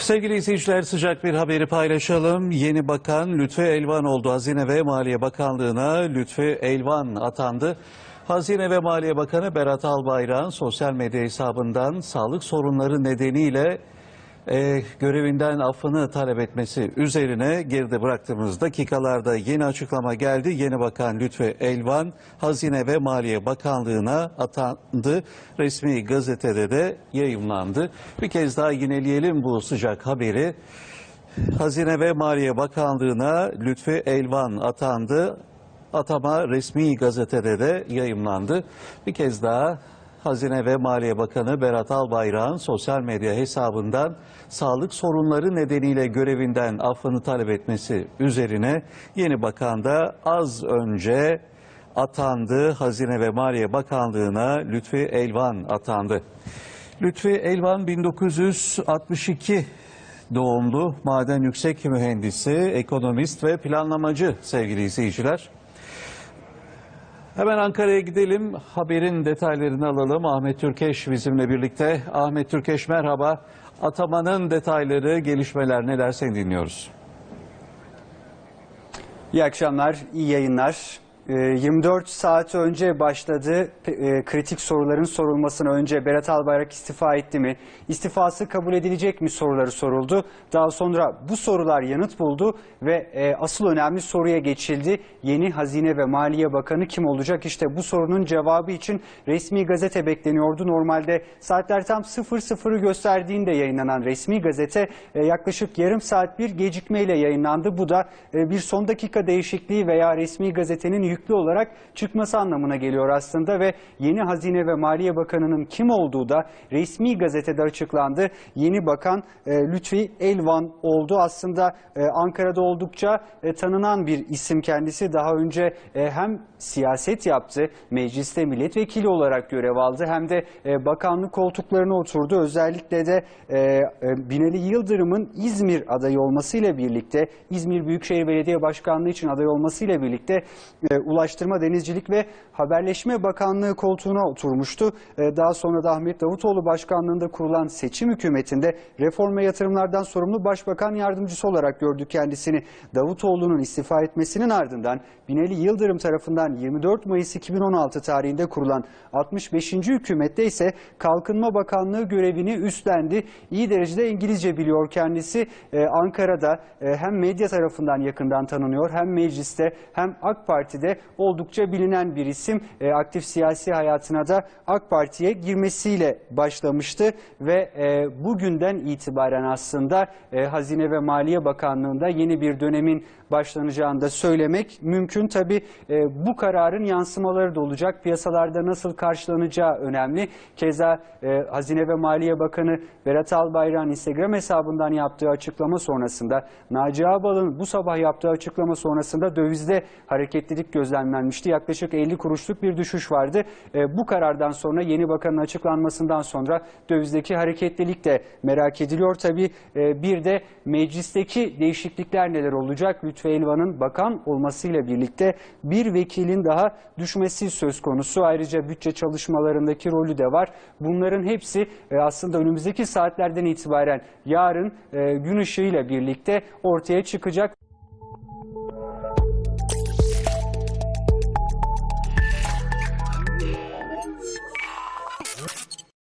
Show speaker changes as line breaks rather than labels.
Sevgili izleyiciler sıcak bir haberi paylaşalım. Yeni bakan Lütfü Elvan oldu. Hazine ve Maliye Bakanlığı'na Lütfü Elvan atandı. Hazine ve Maliye Bakanı Berat Albayrak'ın sosyal medya hesabından sağlık sorunları nedeniyle e, görevinden affını talep etmesi üzerine geride bıraktığımız dakikalarda yeni açıklama geldi. Yeni Bakan Lütfü Elvan Hazine ve Maliye Bakanlığı'na atandı. Resmi gazetede de yayımlandı. Bir kez daha yineleyelim bu sıcak haberi. Hazine ve Maliye Bakanlığı'na Lütfü Elvan atandı. Atama resmi gazetede de yayımlandı. Bir kez daha Hazine ve Maliye Bakanı Berat Albayrak'ın sosyal medya hesabından sağlık sorunları nedeniyle görevinden affını talep etmesi üzerine yeni bakan da az önce atandı. Hazine ve Maliye Bakanlığı'na Lütfi Elvan atandı. Lütfi Elvan 1962 doğumlu maden yüksek mühendisi, ekonomist ve planlamacı sevgili izleyiciler. Hemen Ankara'ya gidelim. Haberin detaylarını alalım. Ahmet Türkeş bizimle birlikte. Ahmet Türkeş merhaba. Atamanın detayları, gelişmeler neler seni dinliyoruz.
İyi akşamlar, iyi yayınlar. Ee, 24 saat önce başladı e, kritik soruların sorulmasına önce Berat Albayrak istifa etti mi? İstifası kabul edilecek mi soruları soruldu. Daha sonra bu sorular yanıt buldu ve e, asıl önemli soruya geçildi. Yeni Hazine ve Maliye Bakanı kim olacak? İşte bu sorunun cevabı için resmi gazete bekleniyordu. Normalde saatler tam 00'ı gösterdiğinde yayınlanan resmi gazete e, yaklaşık yarım saat bir gecikmeyle yayınlandı. Bu da bir son dakika değişikliği veya resmi gazetenin yüklü olarak çıkması anlamına geliyor aslında ve yeni Hazine ve Maliye Bakanı'nın kim olduğu da resmi gazetede açıklandı. Yeni bakan e, Lütfi Elvan oldu. Aslında e, Ankara'da oldukça e, tanınan bir isim kendisi. Daha önce e, hem siyaset yaptı, mecliste milletvekili olarak görev aldı hem de e, bakanlık koltuklarına oturdu. Özellikle de e, e, Binali Yıldırım'ın İzmir adayı olmasıyla birlikte İzmir Büyükşehir Belediye Başkanlığı için aday olmasıyla birlikte e, Ulaştırma, Denizcilik ve Haberleşme Bakanlığı koltuğuna oturmuştu. E, daha sonra da Ahmet Davutoğlu başkanlığında kurulan seçim hükümetinde reform ve yatırımlardan sorumlu başbakan yardımcısı olarak gördü kendisini. Davutoğlu'nun istifa etmesinin ardından Binali Yıldırım tarafından 24 Mayıs 2016 tarihinde kurulan 65. hükümette ise Kalkınma Bakanlığı görevini üstlendi. İyi derecede İngilizce biliyor kendisi. Ee, Ankara'da e, hem medya tarafından yakından tanınıyor hem mecliste hem AK Parti'de oldukça bilinen bir isim. E, aktif siyasi hayatına da AK Parti'ye girmesiyle başlamıştı ve e, bugünden itibaren aslında e, Hazine ve Maliye Bakanlığı'nda yeni bir dönemin başlanacağını da söylemek mümkün. Tabi bu kararın yansımaları da olacak. Piyasalarda nasıl karşılanacağı önemli. Keza e, Hazine ve Maliye Bakanı Berat Albayrak'ın Instagram hesabından yaptığı açıklama sonrasında Naci Ağbal'ın bu sabah yaptığı açıklama sonrasında dövizde hareketlilik gözlemlenmişti. Yaklaşık 50 kuruşluk bir düşüş vardı. E, bu karardan sonra yeni bakanın açıklanmasından sonra dövizdeki hareketlilik de merak ediliyor. Tabi e, bir de meclisteki değişiklikler neler olacak? Lütfü Elvan'ın bakan olmasıyla birlikte bir vekilin daha düşmesi söz konusu. Ayrıca bütçe çalışmalarındaki rolü de var. Bunların hepsi e, aslında önümüzdeki saatlerden itibaren yarın e, gün ışığıyla birlikte ortaya çıkacak.